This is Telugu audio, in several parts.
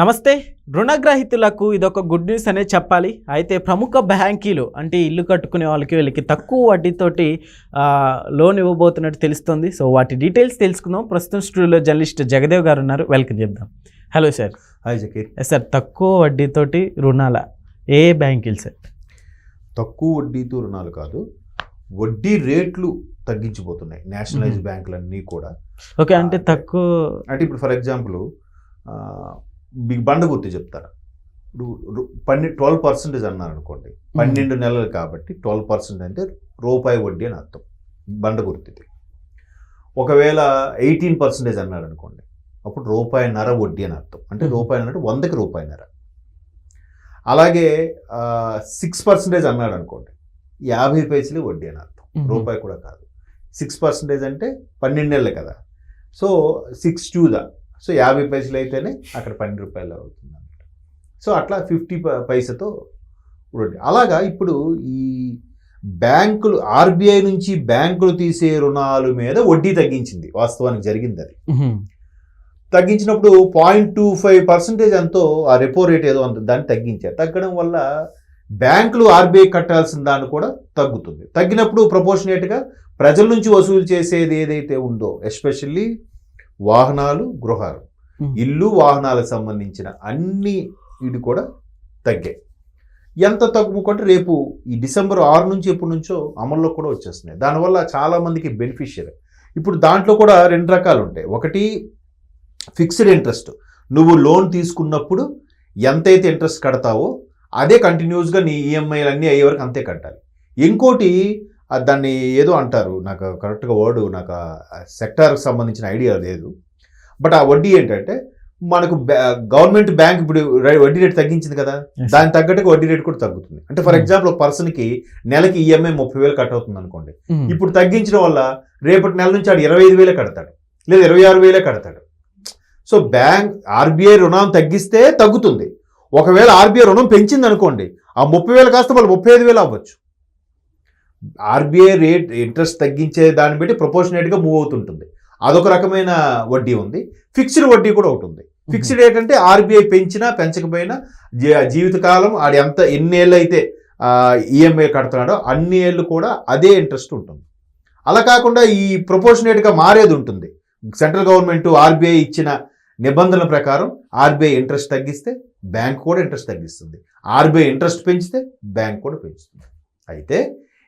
నమస్తే. రుణగ్రహీతులకు ఇదొక గుడ్ న్యూస్ అనే చెప్పాలి. అయితే ప్రముఖ బ్యాంకీలు అంటే ఇల్లు కట్టుకునే వాళ్ళకి వీళ్ళకి తక్కువ వడ్డీతోటి లోన్ ఇవ్వబోతున్నట్టు తెలుస్తుంది. సో వాటి డీటెయిల్స్ తెలుసుకుందాం. ప్రస్తుతం స్టూడియోలో జర్నలిస్ట్ జగదేవ్ గారు ఉన్నారు. వెల్కమ్ చెప్దాం. Hello sir. Hi Zakir yes sir తక్కువ వడ్డీతోటి రుణాల ఏ బ్యాంకీలు సార్? తక్కువ వడ్డీతో రుణాలు కాదు వడ్డీ రేట్లు తగ్గించిపోతున్నాయి నేషనలైజ్. బ్యాంకులన్నీ కూడా. ఓకే అంటే తక్కువ అంటే ఇప్పుడు ఫర్ ఎగ్జాంపుల్ మీకు బండ గుర్తు చెప్తారా ఇప్పుడు పన్నె ట్వెల్వ్ పర్సెంటేజ్ అన్నారు అనుకోండి. పన్నెండు నెలలు కాబట్టి ట్వెల్వ్ పర్సెంట్ అంటే రూపాయి వడ్డీ అని అర్థం. బండ గుర్తుది. ఒకవేళ ఎయిటీన్ పర్సెంటేజ్ అన్నారు అనుకోండి. అప్పుడు రూపాయి నర వడ్డీ అని అర్థం. అంటే. రూపాయి అంటే వందకి రూపాయి నర. అలాగే సిక్స్ పర్సెంటేజ్ అన్నాడు అనుకోండి. యాభై పైసలు వడ్డీ అని అర్థం. రూపాయి కూడా కాదు. సిక్స్ పర్సెంటేజ్ అంటే పన్నెండు నెలలు కదా. సో సిక్స్ టూ దా సో యాభై పైసలు అయితేనే అక్కడ పన్నెండు రూపాయలు అవుతుంది అన్నమాట సో అట్లా ఫిఫ్టీ పైసతో వడ్డీ అలాగా ఇప్పుడు ఈ బ్యాంకులు ఆర్బీఐ నుంచి బ్యాంకులు తీసే రుణాల మీద వడ్డీ తగ్గించింది. వాస్తవానికి జరిగింది అది. తగ్గించినప్పుడు పాయింట్ టూ ఫైవ్ పర్సెంటేజ్ ఎంతో ఆ రెపో రేట్ ఏదో అంత దాన్ని తగ్గించారు. తగ్గడం వల్ల బ్యాంకులు ఆర్బీఐ కట్టాల్సిన దాన్ని కూడా తగ్గుతుంది. తగ్గినప్పుడు ప్రపోర్షనేట్గా ప్రజల నుంచి వసూలు చేసేది ఏదైతే ఉందో ఎస్పెషల్లీ వాహనాలు గృహాలు. ఇల్లు వాహనాలకు సంబంధించిన అన్ని ఇది కూడా తగ్గాయి. ఎంత తగ్గుకుంటే రేపు ఈ డిసెంబర్ ఆరు నుంచి ఎప్పటి నుంచో అమల్లో కూడా వచ్చేస్తున్నాయి. దానివల్ల చాలా మందికి బెనిఫిషియరీ. ఇప్పుడు దాంట్లో కూడా రెండు రకాలు ఉంటాయి. ఒకటి ఫిక్స్డ్ ఇంట్రెస్ట్. నువ్వు లోన్ తీసుకున్నప్పుడు ఎంతైతే ఇంట్రెస్ట్ కడతావో అదే కంటిన్యూస్గా నీ ఈఎంఐలు అన్నీ అయ్యే వరకు అంతే కట్టాలి. ఇంకోటి దాన్ని ఏదో అంటారు. నాకు కరెక్ట్గా వర్డ్ నాకు సెక్టార్కి సంబంధించిన ఐడియా లేదు. బట్ ఆ వడ్డీ ఏంటంటే మనకు గవర్నమెంట్ బ్యాంక్ ఇప్పుడు వడ్డీ రేట్ తగ్గించింది కదా. దానికి తగ్గట్టుగా వడ్డీ రేట్ కూడా తగ్గుతుంది. అంటే ఫర్ Hmm. ఎగ్జాంపుల్ ఒక పర్సన్కి నెలకి ఈఎంఐ ముప్పై వేలు కట్ అవుతుంది అనుకోండి. మ్మ్. ఇప్పుడు తగ్గించడం వల్ల రేపటి నెల నుంచి ఆడు ఇరవై ఐదు వేలే కడతాడు. లేదా ఇరవై ఆరు వేలే కడతాడు. సో బ్యాంక్ ఆర్బీఐ రుణం తగ్గిస్తే తగ్గుతుంది. ఒకవేళ ఆర్బీఐ రుణం పెంచింది అనుకోండి ఆ ముప్పై వేలు కాస్త మళ్ళీ ముప్పై ఐదు వేలు అవ్వచ్చు. ఆర్బీఐ రేట్ ఇంట్రెస్ట్ తగ్గించే దాన్ని బట్టి ప్రపోర్షనేట్గా మూవ్ అవుతుంటుంది. అదొక రకమైన వడ్డీ ఉంది. ఫిక్స్డ్ వడ్డీ కూడా ఒకటి ఉంది. ఫిక్స్డ్ ఏంటంటే ఆర్బీఐ పెంచినా పెంచకపోయినా జీవితకాలం ఆడు ఎంత ఎన్ని ఏళ్ళు అయితే ఈఎంఐ కడుతున్నాడో అన్ని ఏళ్ళు కూడా అదే ఇంట్రెస్ట్ ఉంటుంది. అలా కాకుండా ఈ ప్రపోర్షనేట్గా మారేది ఉంటుంది. సెంట్రల్ గవర్నమెంట్ ఆర్బీఐ ఇచ్చిన నిబంధనల ప్రకారం ఆర్బీఐ ఇంట్రెస్ట్ తగ్గిస్తే బ్యాంక్ కూడా ఇంట్రెస్ట్ తగ్గిస్తుంది. ఆర్బీఐ ఇంట్రెస్ట్ పెంచితే బ్యాంక్ కూడా పెంచుతుంది. అయితే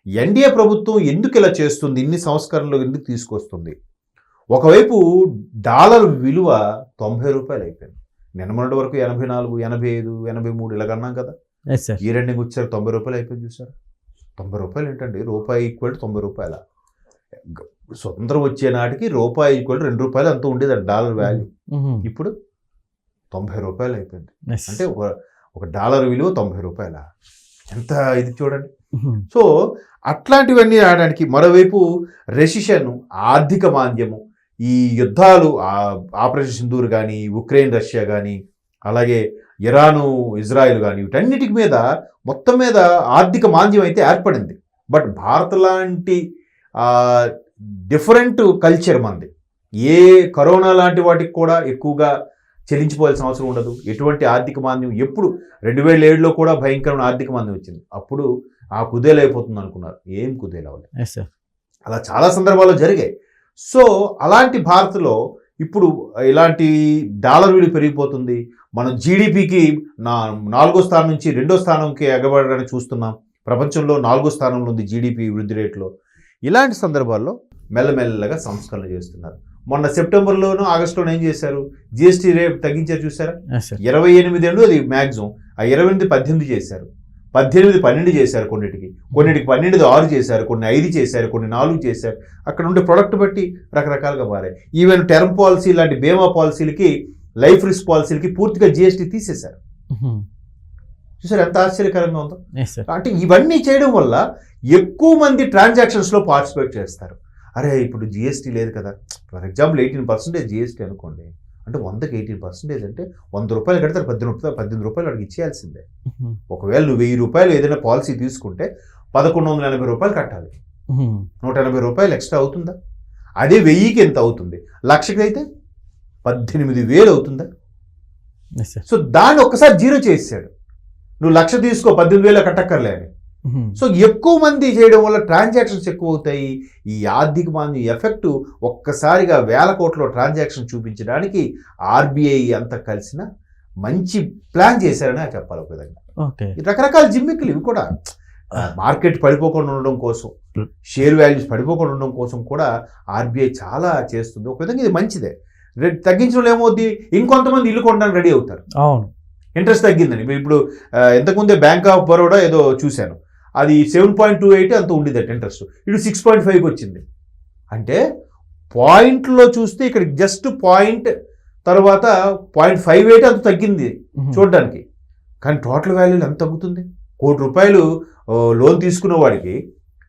ఎన్డీఏ ప్రభుత్వం ఎందుకు ఇలా చేస్తుంది? ఇన్ని సంస్కరణలు ఎందుకు తీసుకొస్తుంది? ఒకవైపు డాలర్ విలువ తొంభై రూపాయలు అయిపోయింది. నిన్న మొన్నటి వరకు ఎనభై నాలుగు ఎనభై ఐదు ఎనభై మూడు ఇలా కన్నాం కదా. ఈ రెండింగ్ వచ్చారు తొంభై రూపాయలు అయిపోయింది చూసారు? తొంభై రూపాయలు ఏంటండి? రూపాయి ఈక్వల్ టు తొంభై రూపాయల. స్వతంత్రం వచ్చే నాటికి రూపాయి ఈక్వల్ టు రెండు రూపాయలు అంత ఉండేది డాలర్ వాల్యూ మ్మ్. ఇప్పుడు తొంభై రూపాయలు అయిపోయింది. అంటే ఒక ఒక డాలర్ విలువ తొంభై రూపాయల? ఎంత ఇది చూడండి. సో అట్లాంటివన్నీ రావడానికి మరోవైపు రెసిషన్ ఆర్థిక మాంద్యము ఈ యుద్ధాలు ఆపరేషన్ సింధూర్ కానీ ఉక్రెయిన్ రష్యా కానీ అలాగే ఇరాను ఇజ్రాయెల్ కానీ వీటన్నిటికి మీద మొత్తం మీద ఆర్థిక మాంద్యం అయితే ఏర్పడింది. బట్ భారత్ లాంటి డిఫరెంట్ కల్చర్ మంది ఏ కరోనా లాంటి వాటికి కూడా ఎక్కువగా చెల్లించిపోవాల్సిన అవసరం ఉండదు. ఎటువంటి ఆర్థిక మాంద్యం ఎప్పుడు రెండు వేల ఏడులో కూడా భయంకరమైన ఆర్థిక మాంద్యం వచ్చింది. అప్పుడు ఆ కుదేలైపోతుంది అనుకున్నారు. ఏం సార్ అలా చాలా సందర్భాల్లో జరిగాయి. సో అలాంటి భారత్లో ఇప్పుడు ఇలాంటి డాలర్ విలువ పెరిగిపోతుంది. మనం జీడిపికి నా నాలుగో స్థానం నుంచి రెండో స్థానంకి ఎగబడడానికి చూస్తున్నాం. ప్రపంచంలో నాలుగో స్థానంలో ఉంది జీడిపి వృద్ధి రేట్లో. ఇలాంటి సందర్భాల్లో మెల్లమెల్లగా సంస్కరణ చేస్తున్నారు. మొన్న సెప్టెంబర్లోనూ ఆగస్టులోనూ ఏం చేశారు? జిఎస్టీ రేట్ తగ్గించారు చూసారా? ఇరవై ఎనిమిది ఏళ్ళు అది మ్యాక్సిమం ఆ ఇరవై ఎనిమిది పద్దెనిమిది చేశారు. పద్దెనిమిది పన్నెండు చేశారు కొన్నిటికి. కొన్నిటికి పన్నెండు ఆరు చేశారు కొన్ని ఐదు చేశారు కొన్ని నాలుగు చేశారు. అక్కడ ఉండే ప్రొడక్ట్ బట్టి రకరకాలుగా మారాయి. ఈవెన్ టర్మ్ పాలసీ లాంటి బీమా పాలసీలకి లైఫ్ రిస్క్ పాలసీలకి పూర్తిగా జిఎస్టీ తీసేశారు. చూసారు ఎంత ఆశ్చర్యకరంగా ఉందో? అంటే ఇవన్నీ చేయడం వల్ల ఎక్కువ మంది ట్రాన్సాక్షన్స్లో పార్టిసిపేట్ చేస్తారు. అరే ఇప్పుడు జిఎస్టీ లేదు కదా. For example eighteen percentage GST అనుకోండి. అంటే వందకి ఎయిటీన్ పర్సెంటేజ్ అంటే వంద రూపాయలు కడితే పద్దెనిమిది రూపాయలు పద్దెనిమిది రూపాయలు అడిగి ఇచ్చేయాల్సిందే. ఒకవేళ నువ్వు వెయ్యి రూపాయలు ఏదైనా పాలసీ తీసుకుంటే పదకొండు వందల ఎనభై రూపాయలు కట్టాలి. నూట ఎనభై రూపాయలు ఎక్స్ట్రా అవుతుందా? అదే వెయ్యికి ఎంత అవుతుంది? లక్షకి అయితే పద్దెనిమిది వేలు అవుతుందా? సో దాన్ని ఒక్కసారి జీరో చేసాడు నువ్వు లక్ష తీసుకో పద్దెనిమిది వేలు కట్టక్కర్లే అని. సో ఎక్కువ మంది చేయడం వల్ల ట్రాన్సాక్షన్స్ ఎక్కువ అవుతాయి ఈ ఆర్థిక మాంద్యం ఎఫెక్ట్ ఒక్కసారిగా వేల కోట్ల ట్రాన్సాక్షన్ చూపించడానికి ఆర్బీఐ అంతా కలిసిన మంచి ప్లాన్ చేశారని చెప్పాలి ఒక విధంగా. రకరకాల జిమ్మిక్కులు ఇవి కూడా. మార్కెట్ పడిపోకుండా ఉండడం కోసం షేర్ వాల్యూస్ పడిపోకుండా ఉండడం కోసం కూడా ఆర్బీఐ చాలా చేస్తుంది. ఒక విధంగా ఇది మంచిదే. రేట్ తగ్గించడం ఏమవుద్ది? ఇంకొంతమంది ఇల్లు కొనడానికి రెడీ అవుతారు. అవును. ఇంట్రెస్ట్ తగ్గిందని. ఇప్పుడు- ఇంతకుముందే బ్యాంక్ ఆఫ్ బరోడా ఏదో చూశాను. అది సెవెన్ పాయింట్ టూ ఎయిట్ అంత ఉండేదట ఇంట్రెస్ట్ ఇటు సిక్స్ పాయింట్ ఫైవ్కి వచ్చింది. అంటే పాయింట్లో చూస్తే ఇక్కడ జస్ట్ పాయింట్ తర్వాత పాయింట్ ఫైవ్ ఎయిట్ అంత తగ్గింది చూడడానికి. కానీ టోటల్ వాల్యూ ఎంత తగ్గుతుంది? కోటి రూపాయలు లోన్ తీసుకున్న వాడికి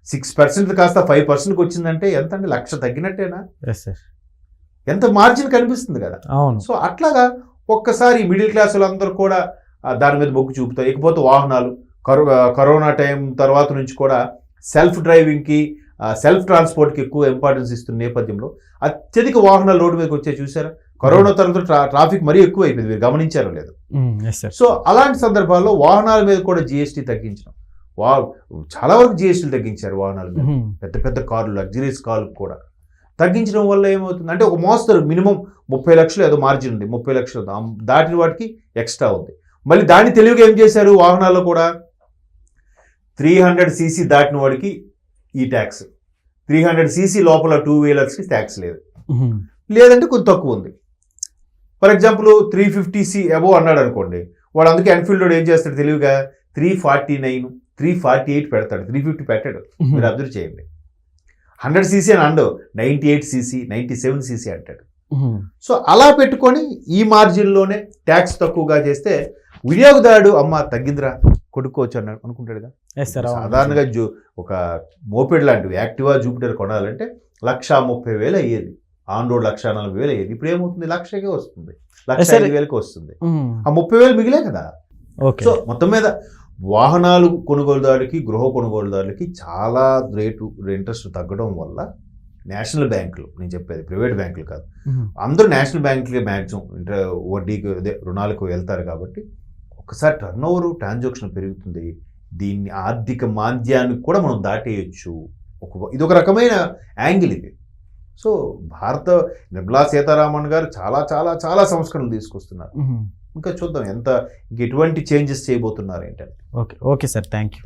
సిక్స్ పర్సెంట్ కాస్త ఫైవ్ పర్సెంట్కి వచ్చిందంటే ఎంత అంటే లక్ష తగ్గినట్టేనా? ఎంత మార్జిన్ కనిపిస్తుంది కదా. అవును. సో అట్లాగా ఒక్కసారి మిడిల్ క్లాస్ వాళ్ళందరూ కూడా దాని మీద మొగ్గు చూపుతారు. ఇకపోతే వాహనాలు కరో కరోనా టైం తర్వాత నుంచి కూడా సెల్ఫ్ డ్రైవింగ్కి సెల్ఫ్ ట్రాన్స్పోర్ట్కి ఎక్కువ ఇంపార్టెన్స్ ఇస్తున్న నేపథ్యంలో అత్యధిక వాహనాలు రోడ్డు మీదకి వచ్చే చూసారా? కరోనా తర్వాత ట్రా ట్రాఫిక్ మరీ ఎక్కువ అయిపోయింది మీరు గమనించారో లేదు. సార్ సో అలాంటి సందర్భాల్లో వాహనాల మీద కూడా జిఎస్టీ తగ్గించడం. వా చాలా వరకు జిఎస్టీలు తగ్గించారు వాహనాల మీద. పెద్ద పెద్ద కార్లు లగ్జరీస్ కార్లు కూడా. తగ్గించడం వల్ల ఏమవుతుంది? అంటే ఒక మోస్తరు మినిమం ముప్పై లక్షలు ఏదో మార్జిన్ ఉంది. ముప్పై లక్షలు దాటిన వాటికి ఎక్స్ట్రా ఉంది. మళ్ళీ దాన్ని తెలివిగా ఏం చేశారు వాహనాల్లో కూడా? త్రీ హండ్రెడ్ సీసీ దాటిన వాడికి ఈ ట్యాక్స్ త్రీ హండ్రెడ్ సీసీ లోపల టూ వీలర్స్కి ట్యాక్స్ లేదు. లేదంటే కొంచెం తక్కువ ఉంది. For example three fifty C above అన్నాడు అనుకోండి. వాడు అందుకే ఎన్ఫీల్డ్ ఏం చేస్తాడు తెలివిగా? Three forty nine three forty eight పెడతాడు. త్రీ ఫిఫ్టీ పెట్టాడు. మీరు అబ్జర్వ్ చేయండి. హండ్రెడ్ సీసీ అని అండవు ninety eight CC ninety seven CC అంటాడు. సో అలా పెట్టుకొని ఈ మార్జిన్లోనే ట్యాక్స్ తక్కువగా చేస్తే వినియోగదారుడు అమ్మ తగ్గిందిరా. కొనుక్కోవచ్చు అన్నాడు అనుకుంటాడుగా ఎస్ సార్ సాధారణంగా జూ ఒక మోపెడ్ లాంటివి యాక్టివా జూపిటర్ కొనాలంటే లక్ష ముప్పై వేలు అయ్యేది. ఆన్ రోడ్ లక్ష నలభై వేలు అయ్యేది. ఇప్పుడు ఏమవుతుంది? లక్షకే వస్తుంది. లక్ష. ఐదు వేలకి వస్తుంది. ఆ ముప్పై వేలు మిగిలే కదా? ఓకే. సో మొత్తం మీద వాహనాలు కొనుగోలుదారులకి గృహ కొనుగోలుదారులకి చాలా రేటు ఇంట్రెస్ట్ తగ్గడం వల్ల నేషనల్ బ్యాంకులు నేను చెప్పేది ప్రైవేట్ బ్యాంకులు కాదు. అందరూ నేషనల్ బ్యాంకులే మ్యాక్సిమం. ఇంటర్ వడ్డీకి అదే రుణాలకు వెళ్తారు కాబట్టి ఒకసారి టర్న్ ఓవర్ ట్రాన్సాక్షన్ పెరుగుతుంది. దీన్ని ఆర్థిక మాంద్యాన్ని కూడా మనం దాటేయచ్చు. ఒక ఇది ఒక రకమైన యాంగిల్ ఇది. సో భారత నిర్మలా సీతారామన్ గారు చాలా చాలా చాలా సంస్కరణలు తీసుకొస్తున్నారు. ఇంకా చూద్దాం ఎంత ఇంక ఎటువంటి చేంజెస్ చేయబోతున్నారు ఏంటంటే okay okay sir. Thank you